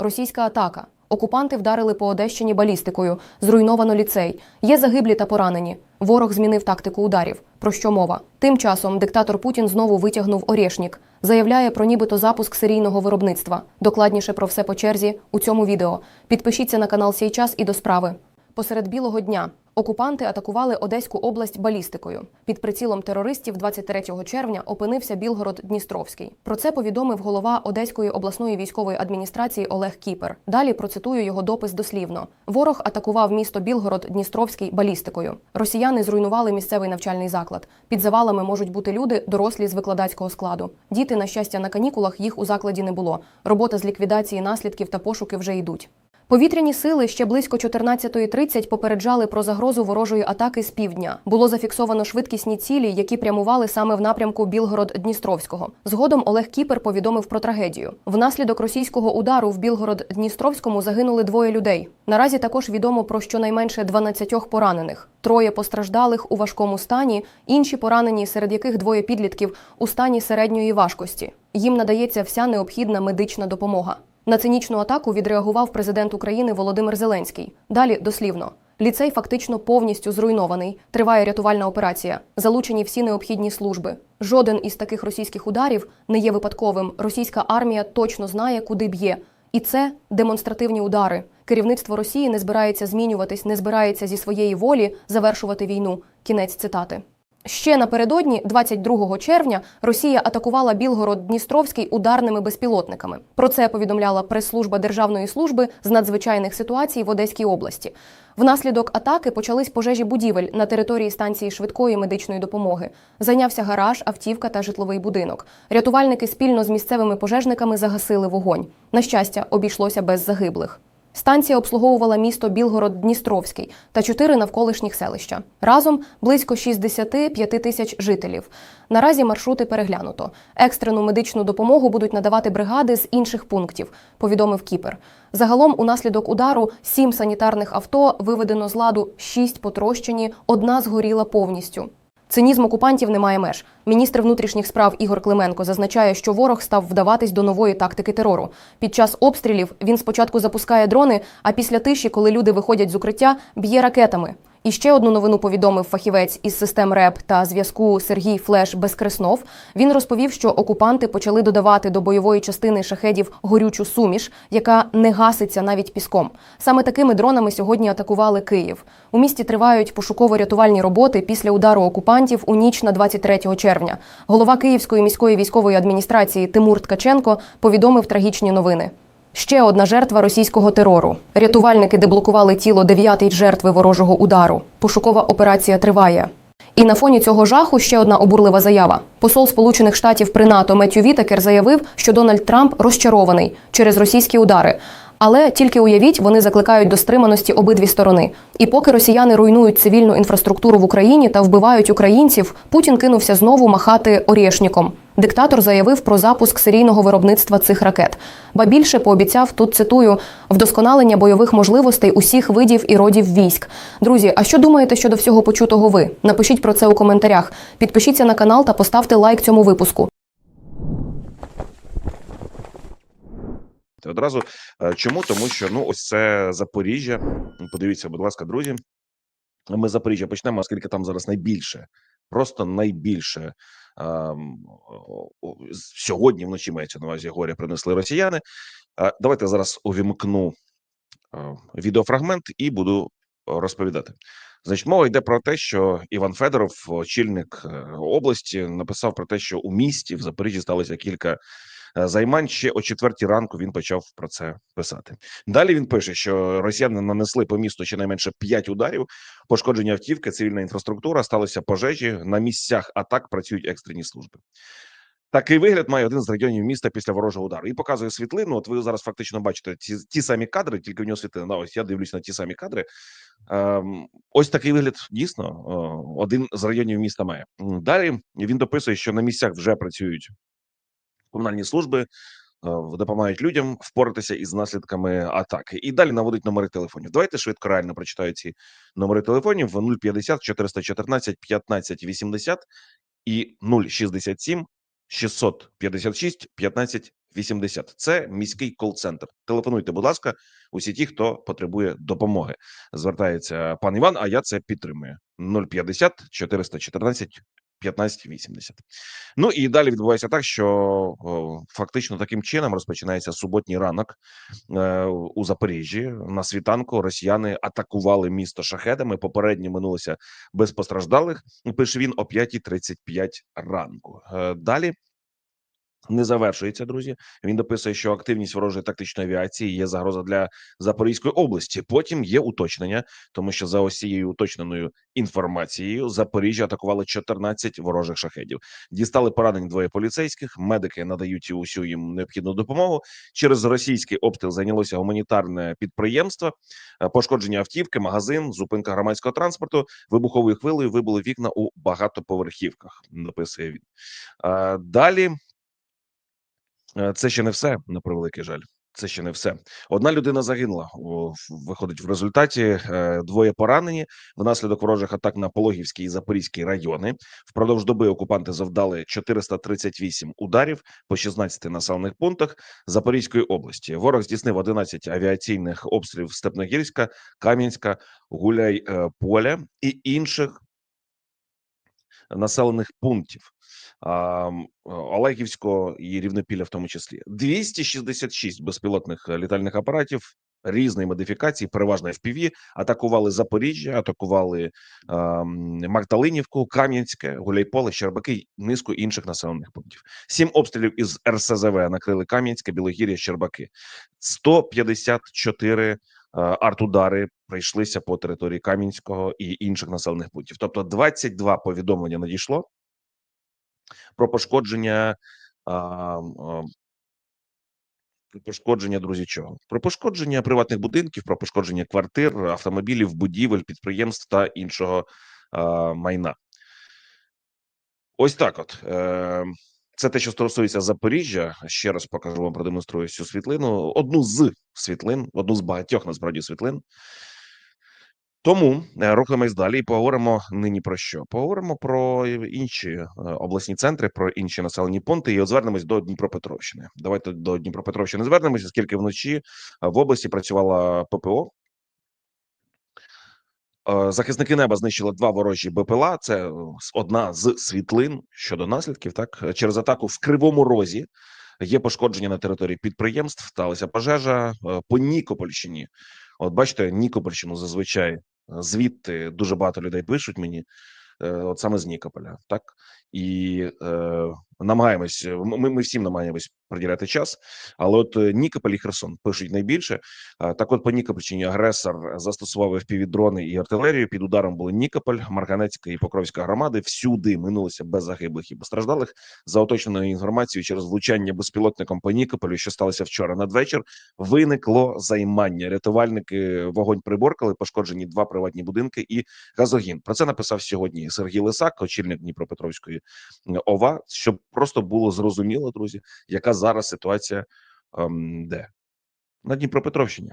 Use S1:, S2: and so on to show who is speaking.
S1: Російська атака. Окупанти вдарили по Одещині балістикою. Зруйновано ліцей. Є загиблі та поранені. Ворог змінив тактику ударів. Про що мова? Тим часом диктатор Путін знову витягнув Орєшнік. Заявляє про нібито запуск серійного виробництва. Докладніше про все по черзі у цьому відео. Підпишіться на канал Сейчас і до справи. Посеред білого дня окупанти атакували Одеську область балістикою. Під прицілом терористів 23 червня опинився Білгород Дністровський. Про це повідомив голова Одеської обласної військової адміністрації Олег Кіпер. Далі процитую його допис дослівно: ворог атакував місто Білгород Дністровський балістикою. Росіяни зруйнували місцевий навчальний заклад. Під завалами можуть бути люди, дорослі з викладацького складу. Діти, на щастя, на канікулах їх у закладі не було. Робота з ліквідації наслідків та пошуки вже йдуть. Повітряні сили ще близько 14.30 попереджали про загрозу ворожої атаки з півдня. Було зафіксовано швидкісні цілі, які прямували саме в напрямку Білгород-Дністровського. Згодом Олег Кіпер повідомив про трагедію. Внаслідок російського удару в Білгород-Дністровському загинули двоє людей. Наразі також відомо про щонайменше 12 поранених. Троє постраждалих у важкому стані, інші поранені, серед яких двоє підлітків у стані середньої важкості. Їм надається вся необхідна медична допомога. На цинічну атаку відреагував президент України Володимир Зеленський. Далі дослівно. Ліцей фактично повністю зруйнований. Триває рятувальна операція. Залучені всі необхідні служби. Жоден із таких російських ударів не є випадковим. Російська армія точно знає, куди б'є. І це демонстративні удари. Керівництво Росії не збирається змінюватись, не збирається зі своєї волі завершувати війну. Кінець цитати. Ще напередодні, 22 червня, Росія атакувала Білгород Дністровський ударними безпілотниками. Про це повідомляла прес-служба Державної служби з надзвичайних ситуацій в Одеській області. Внаслідок атаки почались пожежі будівель на території станції швидкої медичної допомоги. Зайнявся гараж, автівка та житловий будинок. Рятувальники спільно з місцевими пожежниками загасили вогонь. На щастя, обійшлося без загиблих. Станція обслуговувала місто Білгород-Дністровський та чотири навколишніх селища. Разом близько 65 тисяч жителів. Наразі маршрути переглянуто. Екстрену медичну допомогу будуть надавати бригади з інших пунктів, повідомив Кіпер. Загалом, унаслідок удару, сім санітарних авто виведено з ладу, шість потрощені, одна згоріла повністю. Цинізм окупантів немає меж. Міністр внутрішніх справ Ігор Клименко зазначає, що ворог став вдаватись до нової тактики терору. Під час обстрілів він спочатку запускає дрони, а після тиші, коли люди виходять з укриття, б'є ракетами. І ще одну новину повідомив фахівець із систем РЕП та зв'язку Сергій Флеш Безкреснов. Він розповів, що окупанти почали додавати до бойової частини шахедів горючу суміш, яка не гаситься навіть піском. Саме такими дронами сьогодні атакували Київ. У місті тривають пошуково-рятувальні роботи після удару окупантів у ніч на 23 червня. Голова Київської міської військової адміністрації Тимур Ткаченко повідомив трагічні новини. Ще одна жертва російського терору. Рятувальники деблокували тіло дев'ятої жертви ворожого удару. Пошукова операція триває. І на фоні цього жаху ще одна обурлива заява. Посол Сполучених Штатів при НАТО Меттю Вітакер заявив, що Дональд Трамп розчарований через російські удари. Але тільки уявіть, вони закликають до стриманості обидві сторони. І поки росіяни руйнують цивільну інфраструктуру в Україні та вбивають українців, Путін кинувся знову махати орєшніком. Диктатор заявив про запуск серійного виробництва цих ракет. Ба більше пообіцяв тут цитую вдосконалення бойових можливостей усіх видів і родів військ. Друзі, а що думаєте щодо всього почутого ви? Напишіть про це у коментарях. Підпишіться на канал та поставте лайк цьому випуску.
S2: Одразу Е, чому? Тому що ну ось це Запоріжжя. Подивіться, будь ласка, друзі. Ми з Запоріжжя почнемо, оскільки там зараз найбільше, просто найбільше ем, сьогодні вночі мається на увазі горя принесли росіяни. Е, Давайте зараз увімкну е, відеофрагмент і буду розповідати. Значить, мова йде про те, що Іван Федоров, очільник області, написав про те, що у місті в Запоріжжі сталося кілька займань. Ще о четвертій ранку він почав про це писати. Далі він пише, що росіяни нанесли по місту щонайменше п'ять ударів, пошкодження автівки, цивільна інфраструктура, сталося пожежі. На місцях атак працюють екстрені служби. Такий вигляд має один з районів міста після ворожого удару. І показує світлину. От ви зараз фактично бачите ті, ті самі кадри, тільки в нього світлина. Ось я дивлюсь на ті самі кадри. Ем, ось такий вигляд дійсно один з районів міста має. Далі він дописує, що на місцях вже працюють комунальні служби, е, допомагають людям впоратися із наслідками атаки. І далі наводить номери телефонів. Давайте швидко реально прочитаю ці номери телефонів: 050 414 15 80 і 067 656 15 80. Це міський кол-центр. Телефонуйте, будь ласка, усі ті, хто потребує допомоги. Звертається пан Іван, а я це підтримую. 050 414 1580. Ну і далі відбувається так, що о, фактично таким чином розпочинається суботній ранок е, у Запоріжжі. На світанку росіяни атакували місто шахедами. Попередньо минулося без постраждалих. Пише він о 5.35 ранку. Е, Далі не завершується, друзі. Він дописує, що активність ворожої тактичної авіації є загроза для Запорізької області. Потім є уточнення, тому що за ось цією уточненою інформацією Запоріжжя атакували 14 ворожих шахедів. Дістали поранень двоє поліцейських. Медики надають усю їм необхідну допомогу. Через російський обстріл зайнялося гуманітарне підприємство, е, пошкодження автівки, магазин, зупинка громадського транспорту. Вибуховою хвилею вибули вікна у багатоповерхівках. Написує він. Е, Далі. Е, Це ще не все, на превеликий жаль. Це ще не все. Одна людина загинула. Виходить в результаті. е, Двоє поранені внаслідок ворожих атак на Пологівський і Запорізький райони. Впродовж доби окупанти завдали 438 ударів по 16 населених пунктах Запорізької області. Ворог здійснив 11 авіаційних обстрілів Степногірська, Кам'янська, Гуляй е, Поля і інших населених пунктів. Олегівського і Рівнопілля, в тому числі 266 безпілотних е, літальних апаратів різної модифікації, переважно FPV, атакували Запоріжжя, атакували Магдалинівку, Кам'янське, Гуляйполе, Щербаки низку інших населених пунктів. Сім обстрілів із РСЗВ накрили Кам'янське, Білогір'я, Щербаки. 154 е, артудари прийшлися по території Кам'янського і інших населених пунктів. Тобто 22 повідомлення надійшло про пошкодження. А, а, пошкодження, друзі, чого? Про пошкодження приватних будинків, про пошкодження квартир, автомобілів, будівель, підприємств та іншого а, майна. Ось так. От е, це те, що стосується Запоріжжя. Ще раз покажу вам, продемонструю цю світлину. Одну з світлин, одну з багатьох насправді світлин. Тому е, рухаємось далі і поговоримо нині про що? Поговоримо про інші е, обласні центри, про інші населені пункти. І от звернемось до Дніпропетровщини. Давайте до Дніпропетровщини звернемося, оскільки вночі е, в області працювала ППО. Е, Захисники неба знищили два ворожі БПЛА. Це е, одна з світлин щодо наслідків. Так Е, через атаку в Кривому Розі є пошкодження на території підприємств. Сталася пожежа е, по Нікопольщині. От бачите, Нікопольщину зазвичай е, звідти дуже багато людей пишуть мені. е, От саме з Нікополя, так і е, намагаємось. Ми, ми всім намагаємось приділяти час, але от е, Нікополь і Херсон пишуть найбільше. Так, от по Нікопольщині агресор застосував FPV-дрони і артилерію. Під ударом були Нікополь, Марганецька і Покровська громади. Всюди минулося без загиблих і постраждалих. За уточненою інформацією, через влучання безпілотником по Нікополю, що сталося вчора надвечір, виникло займання. Рятувальники вогонь приборкали, пошкоджені два приватні будинки і газогін. Про це написав сьогодні Сергій Лисак, очільник Дніпропетровської ОВА, щоб просто було зрозуміло, друзі, яка зараз ситуація ем, де на Дніпропетровщині.